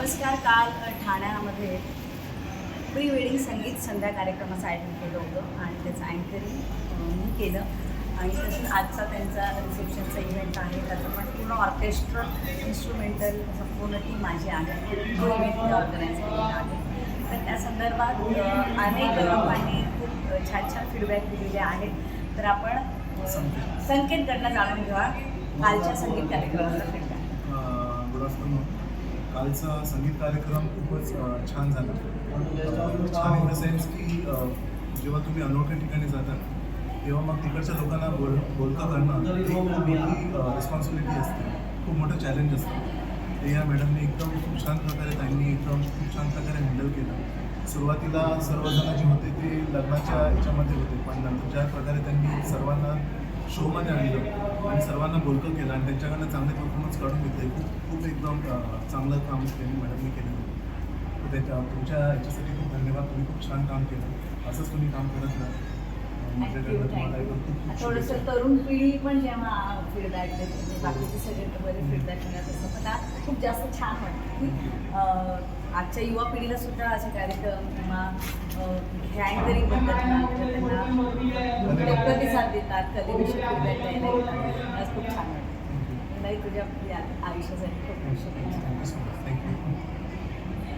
नमस्कार काल ठाण्यामध्ये प्री वेडिंग संगीत संध्या कार्यक्रमाचं आयोजन केलं होतं आणि त्याचं अँकरिंग मी केलं. आणि तसंच आजचा त्यांचा रिसेप्शनचा इव्हेंट आहे. त्याचं पण पूर्ण ऑर्केस्ट्रल इन्स्ट्रुमेंटल संपूर्ण टीम माझी आहे. तो इव्हेंट मी ऑर्गनाईज केलेला आहे. तर त्या संदर्भात अनेक लोकांनी खूप छान छान फीडबॅक दिलेले आहेत. तर आपण संकेतकडनं जाणून घेऊया. कालच्या संगीत कार्यक्रमाचा फीडबॅक गुड आफ्टरनून. कालचा संगीत कार्यक्रम खूपच छान झाला. छान इन द सेन्स की जेव्हा तुम्ही अनोळख्या ठिकाणी जाता तेव्हा मग तिकडच्या लोकांना बोल बोलता करणं ही खूप मोठी रिस्पॉन्सिबिलिटी असते. खूप मोठं चॅलेंज असतं. ते या मॅडमने एकदम खूप छान प्रकारे त्यांनी एकदम खूप छान प्रकारे हँडल केलं. सुरुवातीला सर्वजण जे होते ते लग्नाच्या याच्यामध्ये होते पण नंतर ज्या प्रकारे त्यांनी सर्वांना शोमध्ये आणलं आणि सर्वांना बोलकं केलं आणि त्यांच्याकडनं चांगले परफॉर्मन्स काढून घेतले. खूप खूप एकदम चांगलं काम त्यांनी मॅडमनी केलं होतं त्याच्या तुमच्या याच्यासाठी खूप धन्यवाद. तुम्ही खूप छान काम केलं. असंच तुम्ही काम करत राहा. थोडंसं. तरुण पिढी पण जेव्हा फीडबॅक देते म्हणजे बाकीचे सगळे बरे फीडबॅक मिळत असतं पण त्यात खूप जास्त छान वाटतं. की आजच्या युवा पिढीला सुद्धा असे कार्यक्रम किंवा हे अँकरिंगबद्दल त्यांना प्रतिसाद देतात येतात आज खूप छान वाटतं नाही तुझ्या आयुष्यासाठी खूप खूप शुभेच्छा.